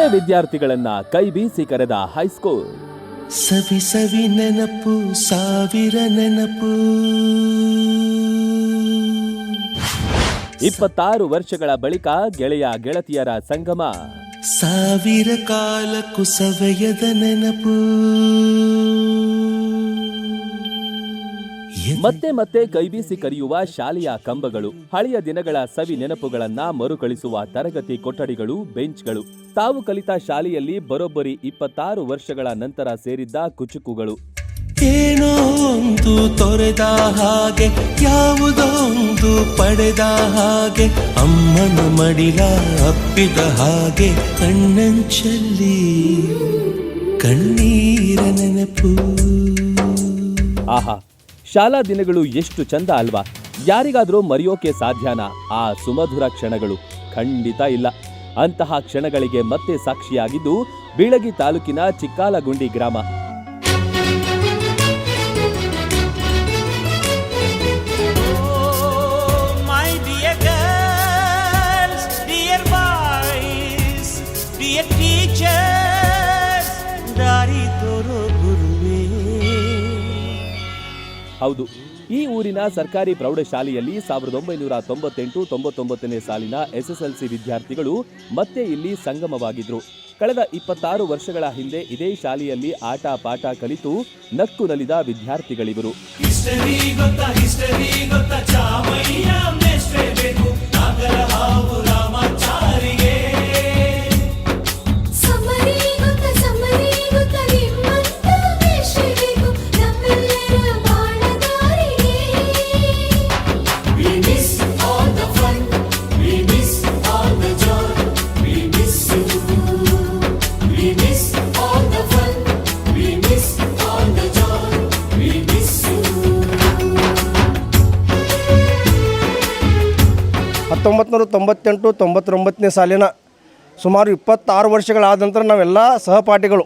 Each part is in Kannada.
ಹಳೆ ವಿದ್ಯಾರ್ಥಿಗಳನ್ನ ಕೈ ಬೀಸಿ ಕರೆದ ಹೈಸ್ಕೂಲ್. ಸವಿ ಸವಿ ನೆನಪು ಸಾವಿರ ನೆನಪು. ಇಪ್ಪತ್ತಾರು ವರ್ಷಗಳ ಬಳಿಕ ಗೆಳೆಯ ಗೆಳತಿಯರ ಸಂಗಮ. ಸಾವಿರ ಕಾಲ ಸವೆಯದ ನೆನಪು. ಮತ್ತೆ ಮತ್ತೆ ಕೈಬೀಸಿ ಕರೆಯುವ ಶಾಲೆಯ ಕಂಬಗಳು ಹಳೆಯ ದಿನಗಳ ಸವಿ ನೆನಪುಗಳನ್ನ ಮರುಕಳಿಸುವ ತರಗತಿ ಕೊಠಡಿಗಳು ಬೆಂಚ್ಗಳು. ತಾವು ಕಲಿತ ಶಾಲೆಯಲ್ಲಿ ಬರೋಬ್ಬರಿ ಇಪ್ಪತ್ತಾರು ವರ್ಷಗಳ ನಂತರ ಸೇರಿದ್ದ ಕುಚುಕುಗಳು. ಏನೋ ಒಂದು ತೊರೆದ ಹಾಗೆ ಯಾವುದೋ ಒಂದು ಪಡೆದ ಹಾಗೆ ಅಮ್ಮನ ಮಡಿಲ ಅಪ್ಪಿದ ಹಾಗೆ ಕಣ್ಣಂಚಲ್ಲಿ ಕಣ್ಣೀರ ನೆನಪು. ಆಹಾ ಶಾಲಾ ದಿನಗಳು ಎಷ್ಟು ಚಂದ ಅಲ್ವಾ? ಯಾರಿಗಾದರೂ ಮರೆಯೋಕೆ ಸಾಧ್ಯನಾ? ಆ ಸುಮಧುರ ಕ್ಷಣಗಳು ಖಂಡಿತ ಇಲ್ಲ. ಅಂತಹ ಕ್ಷಣಗಳಿಗೆ ಮತ್ತೆ ಸಾಕ್ಷಿಯಾಗಿದ್ದು ಬೀಳಗಿ ತಾಲೂಕಿನ ಚಿಕ್ಕಾಲಗುಂಡಿ ಗ್ರಾಮ. ಹೌದು. ಈ ಊರಿನ ಸರ್ಕಾರಿ ಪ್ರೌಢಶಾಲೆಯಲ್ಲಿ ಸಾವಿರದ ಒಂಬೈನೂರ ತೊಂಬತ್ತೆಂಟು ತೊಂಬತ್ತೊಂಬತ್ತನೇ ಸಾಲಿನ ಎಸ್ಎಸ್ಎಲ್ಸಿ ವಿದ್ಯಾರ್ಥಿಗಳು ಮತ್ತೆ ಇಲ್ಲಿ ಸಂಗಮವಾಗಿದ್ರು. ಕಳೆದ ಇಪ್ಪತ್ತಾರು ವರ್ಷಗಳ ಹಿಂದೆ ಇದೇ ಶಾಲೆಯಲ್ಲಿ ಆಟ ಪಾಠ ಕಲಿತು ನಕ್ಕು ನಲಿದ ವಿದ್ಯಾರ್ಥಿಗಳಿವರು ಹತ್ತೊಂಬತ್ತು ತೊಂಬತ್ತೆಂಟು ತೊಂಬತ್ತೊಂಬತ್ತನೇ ಸಾಲಿನ ಸುಮಾರು ಇಪ್ಪತ್ತಾರು ವರ್ಷಗಳಾದ ನಂತರ ನಾವೆಲ್ಲ ಸಹಪಾಠಿಗಳು.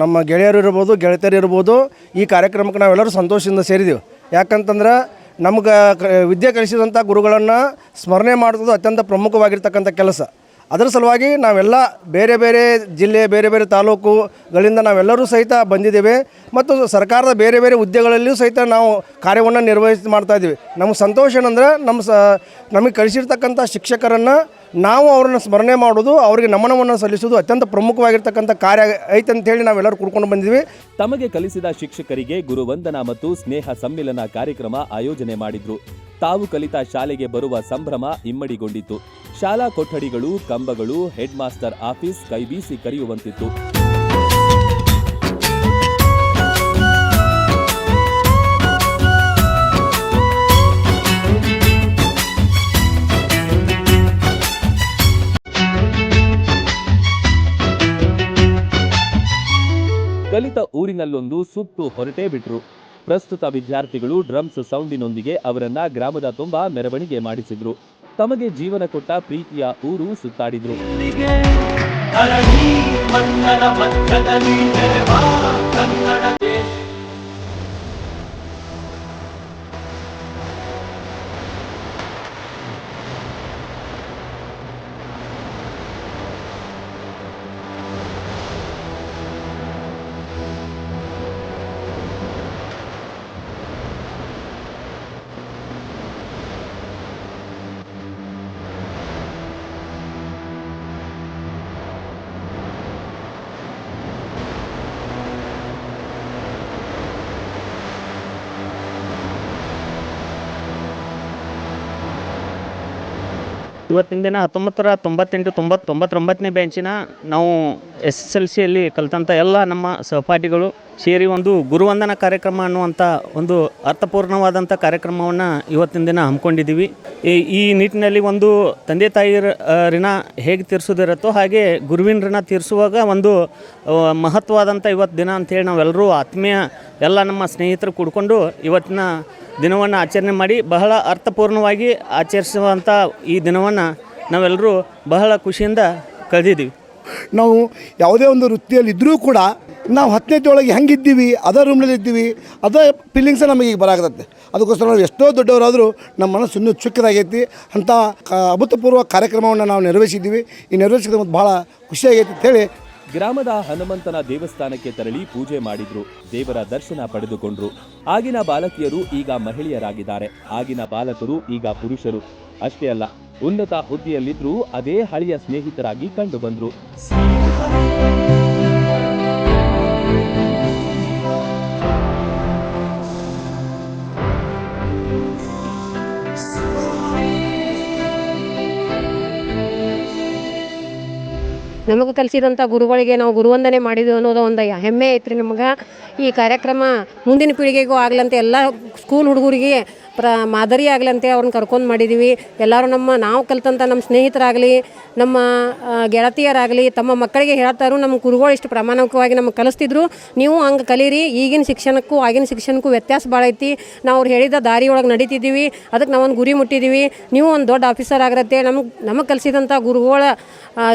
ನಮ್ಮ ಗೆಳೆಯರು ಇರ್ಬೋದು, ಗೆಳತಿಯರು ಇರ್ಬೋದು ಈ ಕಾರ್ಯಕ್ರಮಕ್ಕೆ ನಾವೆಲ್ಲರೂ ಸಂತೋಷದಿಂದ ಸೇರಿದೆವು. ಯಾಕಂತಂದ್ರೆ ನಮ್ಗೆ ವಿದ್ಯೆ ಕಲಿಸಿದಂಥ ಗುರುಗಳನ್ನು ಸ್ಮರಣೆ ಮಾಡೋದು ಅತ್ಯಂತ ಪ್ರಮುಖವಾಗಿರ್ತಕ್ಕಂಥ ಕೆಲಸ. ಅದರ ಸಲುವಾಗಿ ನಾವೆಲ್ಲ ಬೇರೆ ಬೇರೆ ಜಿಲ್ಲೆ, ಬೇರೆ ಬೇರೆ ತಾಲೂಕುಗಳಿಂದ ನಾವೆಲ್ಲರೂ ಸಹಿತ ಬಂದಿದ್ದೇವೆ ಮತ್ತು ಸರ್ಕಾರದ ಬೇರೆ ಬೇರೆ ಹುದ್ದೆಗಳಲ್ಲಿಯೂ ಸಹಿತ ನಾವು ಕಾರ್ಯವನ್ನು ನಿರ್ವಹಿಸಿ ಮಾಡ್ತಾ ಇದ್ದೀವಿ. ನಮ್ಮ ಸಂತೋಷ ಏನಂದ್ರೆ ನಮ್ಮ ಸ, ನಮಗೆ ಕಳಿಸಿರ್ತಕ್ಕಂಥ ಶಿಕ್ಷಕರನ್ನು ನಾವು ಅವ್ರನ್ನ ಸ್ಮರಣೆ ಮಾಡೋದು, ಅವರಿಗೆ ನಮನವನ್ನು ಸಲ್ಲಿಸೋದು ಅತ್ಯಂತ ಪ್ರಮುಖವಾಗಿರ್ತಕ್ಕಂಥ ಕಾರ್ಯ ಐತೆ ಅಂತ ಹೇಳಿ ನಾವೆಲ್ಲರೂ ಕೂಡ್ಕೊಂಡು ಬಂದಿದ್ವಿ ತಮಗೆ ಕಲಿಸಿದ ಶಿಕ್ಷಕರಿಗೆ ಗುರುವಂದನಾ ಮತ್ತು ಸ್ನೇಹ ಸಮ್ಮಿಲನ ಕಾರ್ಯಕ್ರಮ ಆಯೋಜನೆ ಮಾಡಿದ್ರು. ತಾವು ಕಲಿತ ಶಾಲೆಗೆ ಬರುವ ಸಂಭ್ರಮ ಇಮ್ಮಡಿಗೊಂಡಿತು ಶಾಲಾ ಕೊಠಡಿಗಳು, ಕಂಬಗಳು ಹೆಡ್ ಮಾಸ್ಟರ್ ಆಫೀಸ್ ಕೈಬೀಸಿ ಕರೆಯುವಂತಿತ್ತು. ಕಲಿತ ಊರಿನಲ್ಲೊಂದು ಸುತ್ತು ಹೊರಟೇ ಬಿಟ್ರು. ಪ್ರಸ್ತುತ ವಿದ್ಯಾರ್ಥಿಗಳು ಡ್ರಮ್ಸ್ ಸೌಂಡಿನೊಂದಿಗೆ ಅವರನ್ನ ಗ್ರಾಮದ ತುಂಬಾ ಮೆರವಣಿಗೆ ಮಾಡಿಸಿದ್ರು. ತಮಗೆ ಜೀವನ ಕೊಟ್ಟ ಪ್ರೀತಿಯ ಊರು ಸುತ್ತಾಡಿದ್ರು. ಇವತ್ತಿನ ದಿನ ಹತ್ತೊಂಬತ್ತರ ತೊಂಬತ್ತೆಂಟು ತೊಂಬತ್ತು ತೊಂಬತ್ತೊಂಬತ್ತನೇ ಬ್ಯಾಂಚಿನ ನಾವು ಎಸ್ ಎಸ್ ಎಲ್ ಸಿಯಲ್ಲಿ ಕಲಿತಂಥ ಎಲ್ಲ ನಮ್ಮ ಸಹಪಾಠಿಗಳು ಸೇರಿ ಒಂದು ಗುರುವಂದನ ಕಾರ್ಯಕ್ರಮ ಅನ್ನುವಂಥ ಒಂದು ಅರ್ಥಪೂರ್ಣವಾದಂಥ ಕಾರ್ಯಕ್ರಮವನ್ನು ಇವತ್ತಿನ ದಿನ ಹಮ್ಮಿಕೊಂಡಿದ್ದೀವಿ. ಈ ನಿಟ್ಟಿನಲ್ಲಿ ಒಂದು ತಂದೆ ತಾಯಿರ ಋಣ ಹೇಗೆ ತೀರಿಸೋದಿರುತ್ತೋ ಹಾಗೆ ಗುರುವಿನ ಋಣ ತೀರಿಸುವಾಗ ಒಂದು ಮಹತ್ವವಾದಂಥ ಇವತ್ತು ದಿನ ಅಂಥೇಳಿ ನಾವೆಲ್ಲರೂ ಆತ್ಮೀಯ ಎಲ್ಲ ನಮ್ಮ ಸ್ನೇಹಿತರು ಕೂಡಿಕೊಂಡು ಇವತ್ತಿನ ದಿನವನ್ನು ಆಚರಣೆ ಮಾಡಿ ಬಹಳ ಅರ್ಥಪೂರ್ಣವಾಗಿ ಆಚರಿಸುವಂಥ ಈ ದಿನವನ್ನು ನಾವೆಲ್ಲರೂ ಬಹಳ ಖುಷಿಯಿಂದ ಕಳೆದಿದ್ದೀವಿ. ನಾವು ಯಾವುದೇ ಒಂದು ವೃತ್ತಿಯಲ್ಲಿ ಇದ್ದರೂ ಕೂಡ ನಾವು ಹತ್ತನೇತಿ ಒಳಗೆ ಹೆಂಗಿದ್ದೀವಿ, ಅದೇ ರೂಮ್ನಲ್ಲಿ ಇದ್ದೀವಿ, ಅದೇ ಫೀಲಿಂಗ್ಸೇ ನಮಗೆ ಈಗ ಬರಾಗತ್ತೆ ಅದಕ್ಕೋಸ್ಕರ ನಾವು ಎಷ್ಟೋ ದೊಡ್ಡವರಾದರೂ ನಮ್ಮ ಮನಸ್ಸು ಇನ್ನೂ ಚುಕ್ಕದಾಗೈತಿ. ಅಂಥ ಅಭೂತಪೂರ್ವ ಕಾರ್ಯಕ್ರಮವನ್ನು ನಾವು ನೆರವೇರಿಸಿದ್ದೀವಿ. ಈ ನೆರವೇರಿಸಿದ ಭಾಳ ಖುಷಿಯಾಗೈತಿ ಅಂತೇಳಿ ಗ್ರಾಮದ ಹನುಮಂತನ ದೇವಸ್ಥಾನಕ್ಕೆ ತೆರಳಿ ಪೂಜೆ ಮಾಡಿದ್ರು. ದೇವರ ದರ್ಶನ ಪಡೆದುಕೊಂಡ್ರು. ಆಗಿನ ಬಾಲಕಿಯರು ಈಗ ಮಹಿಳೆಯರಾಗಿದ್ದಾರೆ. ಆಗಿನ ಬಾಲಕರು ಈಗ ಪುರುಷರು. ಅಷ್ಟೇ ಅಲ್ಲ, ಉನ್ನತ ಹುದ್ದೆಯಲ್ಲಿದ್ರೂ ಅದೇ ಹಳೆಯ ಸ್ನೇಹಿತರಾಗಿ ಕಂಡು ಬಂದ್ರು ನಮಗೆ ಕಲಿಸಿದಂಥ ಗುರುಗಳಿಗೆ ನಾವು ಗುರುವಂದನೆ ಮಾಡಿದ್ವಿ ಅನ್ನೋದು ಒಂದು ಹೆಮ್ಮೆ ಐತ್ರಿ ನಮ್ಗೆ. ಈ ಕಾರ್ಯಕ್ರಮ ಮುಂದಿನ ಪೀಳಿಗೆಗೂ ಆಗ್ಲಂತ ಎಲ್ಲ ಸ್ಕೂಲ್ ಹುಡುಗರಿಗೆ ಪ್ರ ಮಾದರಿ ಆಗ್ಲಂತೆ ಅವ್ರನ್ನ ಕರ್ಕೊಂಡು ಮಾಡಿದ್ದೀವಿ ಎಲ್ಲರೂ ನಮ್ಮ ನಾವು ಕಲ್ತಂಥ ನಮ್ಮ ಸ್ನೇಹಿತರಾಗಲಿ, ನಮ್ಮ ಗೆಳತಿಯರಾಗಲಿ, ತಮ್ಮ ಮಕ್ಕಳಿಗೆ ಹೇಳ್ತಾರು ನಮ್ಮ ಗುರುಗಳು ಇಷ್ಟು ಪ್ರಾಮಾಣಿಕವಾಗಿ ನಮಗೆ ಕಲಿಸ್ತಿದ್ರು. ನೀವು ಹಂಗೆ ಕಲೀರಿ, ಈಗಿನ ಶಿಕ್ಷಣಕ್ಕೂ ಆಗಿನ ಶಿಕ್ಷಣಕ್ಕೂ ವ್ಯತ್ಯಾಸ ಭಾಳ ಐತಿ. ನಾವು ಅವ್ರು ಹೇಳಿದ ದಾರಿ ಒಳಗೆ ನಡೀತಿದ್ದೀವಿ ಅದಕ್ಕೆ ನಾವೊಂದು ಗುರಿ ಮುಟ್ಟಿದ್ದೀವಿ ನೀವು ಒಂದು ದೊಡ್ಡ ಆಫೀಸರ್ ಆಗಿರತ್ತೆ. ನಮ್ಗೆ ನಮಗೆ ಕಲಿಸಿದಂಥ ಗುರುಗಳ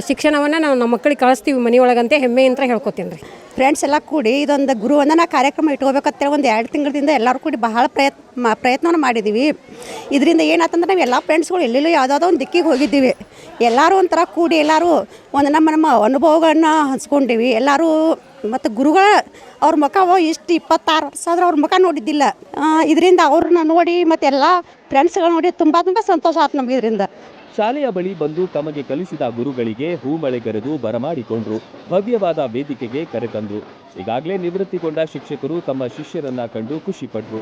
ಶಿಕ್ಷಣವನ್ನು ನಾವು ನಮ್ಮ ಮಕ್ಕಳಿಗೆ ಕಳಿಸ್ತೀವಿ ಮನೆಯೊಳಗಂತೆ ಹೆಮ್ಮೆ ಅಂತ ಹೇಳ್ಕೊತೀನಿ ರೀ ಫ್ರೆಂಡ್ಸ್ ಎಲ್ಲ ಕೂಡಿ ಇದೊಂದು ಗುರುವಂದನಾ ಕಾರ್ಯಕ್ರಮ ಇಟ್ಕೋಬೇಕಂತೇಳಿ ಒಂದು ಎರಡು ತಿಂಗಳಿಂದ ಎಲ್ಲರೂ ಕೂಡಿ ಬಹಳ ಪ್ರಯತ್ನ, ಪ್ರಯತ್ನವನ್ನು ಪ್ರಯತ್ನವನ್ನು ಮಾಡಿದ್ದೀವಿ ಇದರಿಂದ ಏನಾಯ್ತಂದ್ರೆ ನಾವು ಎಲ್ಲ ಫ್ರೆಂಡ್ಸ್ಗಳು ಎಲ್ಲೆಲ್ಲೋ ಯಾವುದಾದ್ರು ಒಂದು ದಿಕ್ಕಿಗೆ ಹೋಗಿದ್ದೀವಿ. ಎಲ್ಲರೂ ಒಂಥರ ಕೂಡಿ ಎಲ್ಲರೂ ಒಂದು ನಮ್ಮ ನಮ್ಮ ಅನುಭವಗಳನ್ನ ಹಂಚ್ಕೊಂಡಿವಿ. ಎಲ್ಲರೂ ಮತ್ತು ಗುರುಗಳ ಅವ್ರ ಮುಖ ಇಷ್ಟು ಇಪ್ಪತ್ತಾರು ವರ್ಷ ಆದ್ರೆ ಅವ್ರ ಮುಖ ನೋಡಿದ್ದಿಲ್ಲ. ಇದರಿಂದ ಅವ್ರನ್ನ ನೋಡಿ ಮತ್ತು ಎಲ್ಲ ಫ್ರೆಂಡ್ಸ್ಗಳು ನೋಡಿ ತುಂಬ ತುಂಬ ಸಂತೋಷ ಆಯ್ತು ನಮ್ಗೆ ಇದರಿಂದ. ಶಾಲೆಯ ಬಳಿ ಬಂದು ತಮಗೆ ಕಲಿಸಿದ ಗುರುಗಳಿಗೆ ಹೂಮಳೆಗರೆದು ಬರಮಾಡಿಕೊಂಡ್ರು. ಭವ್ಯವಾದ ವೇದಿಕೆಗೆ ಕರೆತಂದ್ರು. ಈಗಾಗಲೇ ನಿವೃತ್ತಿಗೊಂಡ ಶಿಕ್ಷಕರು ತಮ್ಮ ಶಿಷ್ಯರನ್ನ ಕಂಡು ಖುಷಿಪಟ್ರು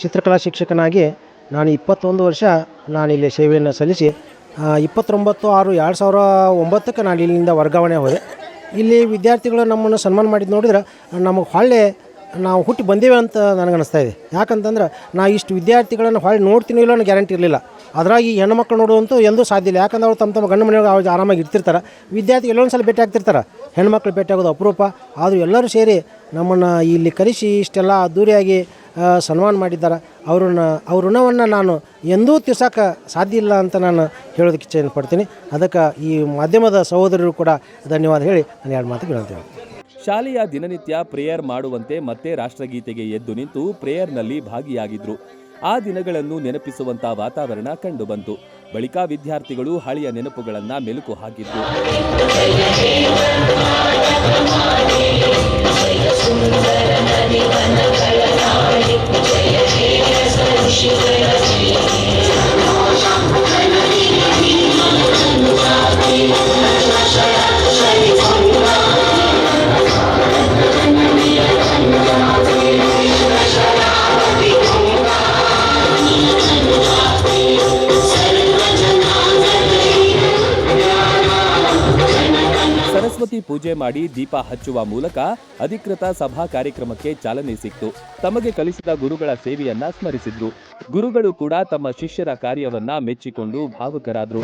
ಚಿತ್ರಕಲಾ ಶಿಕ್ಷಕನಾಗಿ ನಾನು ಇಪ್ಪತ್ತೊಂದು ವರ್ಷ ನಾನು ಇಲ್ಲಿ ಸೇವೆಯನ್ನು ಸಲ್ಲಿಸಿ ಇಪ್ಪತ್ತೊಂಬತ್ತು ಆರು ಎರಡು ಸಾವಿರ ಒಂಬತ್ತಕ್ಕೆ ನಾನು ಇಲ್ಲಿಂದ ವರ್ಗಾವಣೆ ಹೋದೆ. ಇಲ್ಲಿ ವಿದ್ಯಾರ್ಥಿಗಳು ನಮ್ಮನ್ನು ಸನ್ಮಾನ ಮಾಡಿದ್ದು ನೋಡಿದ್ರೆ ನಮಗೆ ಹೊಳ್ಳೆ ನಾವು ಹುಟ್ಟಿ ಬಂದೇವೆ ಅಂತ ನನಗನ್ನಿಸ್ತಾ ಇದೆ. ಯಾಕಂತಂದ್ರೆ ನಾ ಇಷ್ಟು ವಿದ್ಯಾರ್ಥಿಗಳನ್ನು ಹೊಳ್ಳಿ ನೋಡ್ತೀನಿ ಇಲ್ಲ ಅನ್ನೋ ಗ್ಯಾರಂಟಿ ಇರಲಿಲ್ಲ. ಅದ್ರಾಗಿ ಹೆಣ್ಮಕ್ಳು ನೋಡುವಂತೂ ಎಂದೂ ಸಾಧ್ಯ ಇಲ್ಲ. ಯಾಕಂದ್ರೆ ಅವ್ರು ತಮ್ಮ ತಮ್ಮ ಗಂಡು ಮನೆಯೊಳಗೆ ಅವ್ರು ಆರಾಮಾಗಿ ಇರ್ತಿರ್ತಾರೆ. ವಿದ್ಯಾರ್ಥಿ ಎಲ್ಲೊಂದು ಸಲ ಭೇಟಿ ಆಗ್ತಿರ್ತಾರೆ. ಹೆಣ್ಮಕ್ಳು ಭೇಟಿ ಆಗೋದು ಅಪರೂಪ. ಆದರೂ ಎಲ್ಲರೂ ಸೇರಿ ನಮ್ಮನ್ನು ಇಲ್ಲಿ ಕರೆಸಿ ಇಷ್ಟೆಲ್ಲ ಅದ್ದೂರಿಯಾಗಿ ಸನ್ಮಾನ ಮಾಡಿದ್ದಾರೆ. ಅವ್ರನ್ನ, ಅವ್ರ ಋಣವನ್ನು ನಾನು ಎಂದೂ ತೀರ್ಸೋಕೆ ಸಾಧ್ಯ ಇಲ್ಲ ಅಂತ ನಾನು ಹೇಳೋದಕ್ಕೆ ಚೇನ್ ಪಡ್ತೀನಿ. ಅದಕ್ಕೆ ಈ ಮಾಧ್ಯಮದ ಸಹೋದರರು ಕೂಡ ಧನ್ಯವಾದ ಹೇಳಿ ನಾನು ಎರಡು ಮಾತು ಹೇಳ್ತೇನೆ ಶಾಲೆಯ ದಿನನಿತ್ಯ ಪ್ರೇಯರ್ ಮಾಡುವಂತೆ ಮತ್ತೆ ರಾಷ್ಟ್ರಗೀತೆಗೆ ಎದ್ದು ನಿಂತು ಪ್ರೇಯರ್ನಲ್ಲಿ ಭಾಗಿಯಾಗಿದ್ರು. ಆ ದಿನಗಳನ್ನು ನೆನಪಿಸುವಂತ ವಾತಾವರಣ ಕಂಡುಬಂತು. ಬಳಿಕ ವಿದ್ಯಾರ್ಥಿಗಳು ಹಳೆಯ ನೆನಪುಗಳನ್ನು ಮೆಲುಕು ಹಾಕಿದ್ರು. ಪೂಜೆ ಮಾಡಿ ದೀಪ ಹಚ್ಚುವ ಮೂಲಕ ಅಧಿಕೃತ ಸಭಾ ಕಾರ್ಯಕ್ರಮಕ್ಕೆ ಚಾಲನೆ ಸಿಕ್ತು. ತಮಗೆ ಕಲಿಸಿದ ಗುರುಗಳ ಸೇವೆಯನ್ನ ಸ್ಮರಿಸಿದ್ರು. ಗುರುಗಳು ಕೂಡ ತಮ್ಮ ಶಿಷ್ಯರ ಕಾರ್ಯವನ್ನ ಮೆಚ್ಚಿಕೊಂಡು ಭಾವುಕರಾದ್ರು.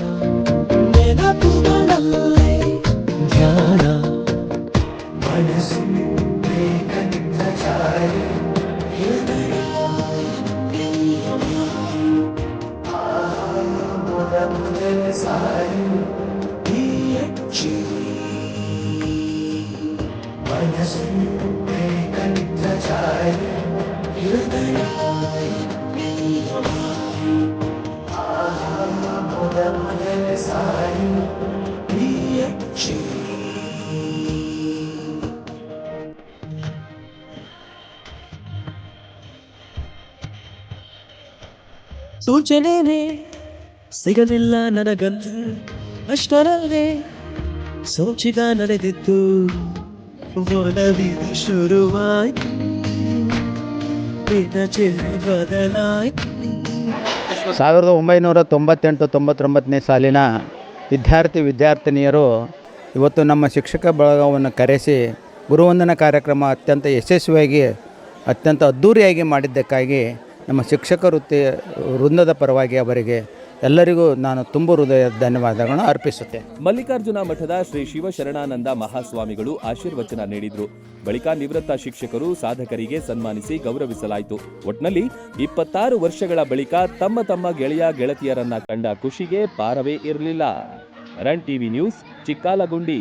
ಧ್ಯಾನ ಸೂಚನೆ ಸಿಗಲಿಲ್ಲ ನನಗಂದು ಅಷ್ಟರಲ್ಲೇ ಸೋಚಿಗ ನಡೆದಿತ್ತು ಸಾವಿರದ ಒಂಬೈನೂರ ತೊಂಬತ್ತೆಂಟು ತೊಂಬತ್ತೊಂಬತ್ತನೇ ಸಾಲಿನ ವಿದ್ಯಾರ್ಥಿ ವಿದ್ಯಾರ್ಥಿನಿಯರು ಇವತ್ತು ನಮ್ಮ ಶಿಕ್ಷಕ ಬಳಗವನ್ನು ಕರೆಸಿ ಗುರುವಂದನ ಕಾರ್ಯಕ್ರಮ ಅತ್ಯಂತ ಯಶಸ್ವಿಯಾಗಿ, ಅತ್ಯಂತ ಅದ್ಧೂರಿಯಾಗಿ ಮಾಡಿದ್ದಕ್ಕಾಗಿ ನಮ್ಮ ಶಿಕ್ಷಕ ವೃತ್ತಿ ವೃಂದದ ಪರವಾಗಿ ಅವರಿಗೆ ಎಲ್ಲರಿಗೂ ನಾನು ತುಂಬ ಹೃದಯ ಧನ್ಯವಾದಗಳನ್ನು ಅರ್ಪಿಸುತ್ತೆ ಮಲ್ಲಿಕಾರ್ಜುನ ಮಠದ ಶ್ರೀ ಶಿವಶರಣಾನಂದ ಮಹಾಸ್ವಾಮಿಗಳು ಆಶೀರ್ವಚನ ನೀಡಿದ್ರು. ಬಳಿಕ ನಿವೃತ್ತ ಶಿಕ್ಷಕರು ಸಾಧಕರಿಗೆ ಸನ್ಮಾನಿಸಿ ಗೌರವಿಸಲಾಯಿತು. ಒಟ್ನಲ್ಲಿ ಇಪ್ಪತ್ತಾರು ವರ್ಷಗಳ ಬಳಿಕ ತಮ್ಮ ತಮ್ಮ ಗೆಳೆಯ ಗೆಳತಿಯರನ್ನ ಕಂಡ ಖುಷಿಗೆ ಪಾರವೇ ಇರಲಿಲ್ಲ. Run TV news Chikkalagundi.